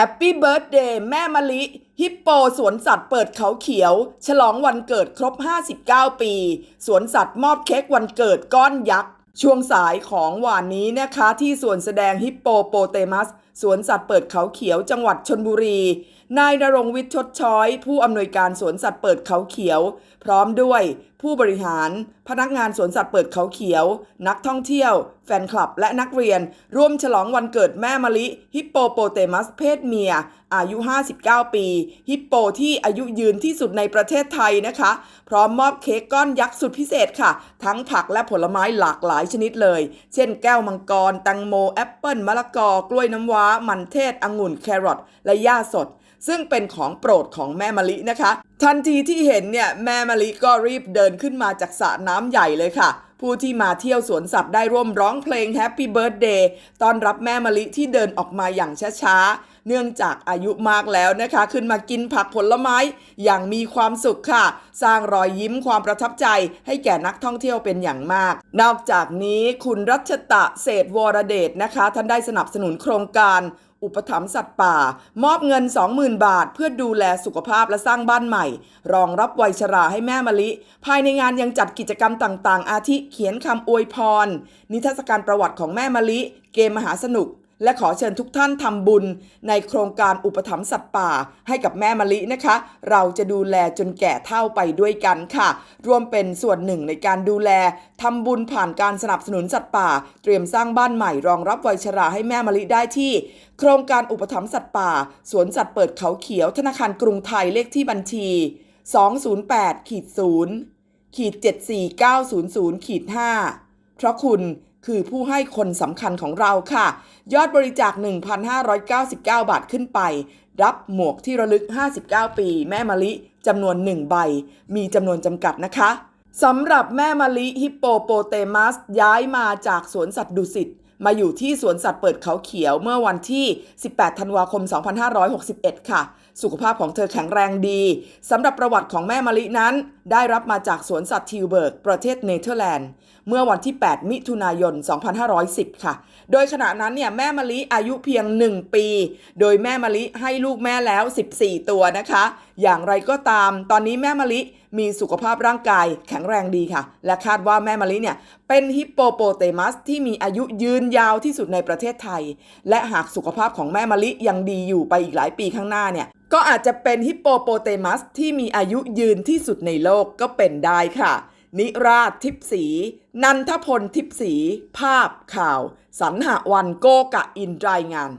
Happy Birthday แม่มะลิ ฮิปโปสวนสัตว์เปิดเขาเขียว ฉลองวันเกิดครบ 59 ปี สวนสัตว์มอบเค้กวันเกิดก้อนยักษ์ ช่วงสายของวานนี้นะคะ ที่สวนแสดงฮิปโปโปเตมัส สวนสัตว์เปิดเขาเขียวจังหวัดชนบุรี นายนรงวิทย์ชดช้อย ผู้อำนวยการสวนสัตว์เปิดเขาเขียว พร้อมด้วย ผู้บริหาร พนักงานสวนสัตว์เปิดเขาเขียว นักท่องเที่ยว แฟนคลับและนักเรียน ร่วมฉลองวันเกิดแม่มะลิ ฮิปโปโปเตมัสเพศเมีย อายุ 59 ปี ฮิปโปที่อายุยืนที่สุดในประเทศไทยนะคะ พร้อมมอบเค้กก้อนยักษ์สุดพิเศษค่ะ ทั้งผักและผลไม้หลากหลายชนิดเลย เช่นแก้วมังกรแตงโม แอปเปิลมะละกอ กล้วยน้ำว้า มันเทศ องุ่น แครอท และหญ้าสด ซึ่งเป็นของโปรดของแม่มะลินะคะ ทันทีที่เห็นเนี่ยแม่มะลิก็รีบเดินขึ้นมาจากสระน้ำใหญ่เลยค่ะ ผู้ที่มาเที่ยวสวนสัตว์ได้ร่วมร้องเพลง Happy Birthday ต้อนรับแม่มะลิที่เดินออกมาอย่างช้าๆ เนื่องจากอายุมากแล้วนะคะ ขึ้นมากินผักผลไม้อย่างมีความสุขค่ะ สร้างรอยยิ้มความประทับใจให้แก่นักท่องเที่ยวเป็นอย่างมาก นอกจากนี้คุณรัชตะเศรษฐวรเดชนะคะ ท่านได้สนับสนุนโครงการ อุปถัมภ์สัตว์ป่า มอบเงิน 20,000 บาท เพื่อดูแลสุขภาพและสร้างบ้านใหม่ รองรับวัยชราให้แม่มะลิ ภายในงานยังจัดกิจกรรมต่างๆ อาทิเขียนคำอวยพร นิทรรศการประวัติของแม่มะลิ เกมมหาสนุก และขอเชิญทุกท่านทำบุญในโครงการอุปถัมภ์สัตว์ป่าให้กับแม่มะลินะคะ เราจะดูแลจนแก่เท่าไปด้วยกันค่ะ ร่วมเป็นส่วนหนึ่งในการดูแลทำบุญผ่านการสนับสนุนสัตว์ป่า เตรียมสร้างบ้านใหม่รองรับวัยชราให้แม่มะลิได้ที่ โครงการอุปถัมภ์สัตว์ป่า สวนสัตว์เปิดเขาเขียว ธนาคารกรุงไทยเลขที่บัญชี 208ขีด0ขีด74900ขีด5เพราะคุณ คือผู้ให้คนสำคัญของเราค่ะ ยอดบริจาค 1,599 บาทขึ้นไป รับหมวกที่ระลึก 59 ปี แม่มะลิจำนวน 1 ใบ มีจำนวนจำกัดนะคะสำหรับแม่มะลิฮิปโปโปเตมัสย้ายมาจากสวนสัตว์ดุสิต มาอยู่ที่สวนสัตว์เปิดเขาเขียวเมื่อวันที่ 18 ธันวาคม 2561 ค่ะ สุขภาพของเธอแข็งแรงดีสำหรับประวัติของแม่มะลินั้น ได้รับมาจากสวนสัตว์ทิวเบิร์ก ประเทศเนเธอร์แลนด์ เมื่อวันที่ 8 มิถุนายน 2510 ค่ะ โดยขณะนั้นเนี่ยแม่มะลิอายุเพียง 1 ปี โดยแม่มะลิให้ลูกแม่แล้ว 14 ตัวนะคะ อย่างไรก็ตาม ตอนนี้แม่มะลิ มีสุขภาพร่างกายแข็งแรงดีค่ะ และคาดว่าแม่มะลิเนี่ยเป็นฮิปโปโปเตมัสที่มีอายุยืนยาวที่สุดในประเทศไทย และหากสุขภาพของแม่มะลิยังดีอยู่ไปอีกหลายปีข้างหน้าเนี่ยก็อาจจะเป็นฮิปโปโปเตมัสที่มีอายุยืนที่สุดในโลกก็เป็นได้ค่ะ นิราชทิพสี นันทพลทิพสี ภาพข่าวสรรหวันโกกะอินรายงาน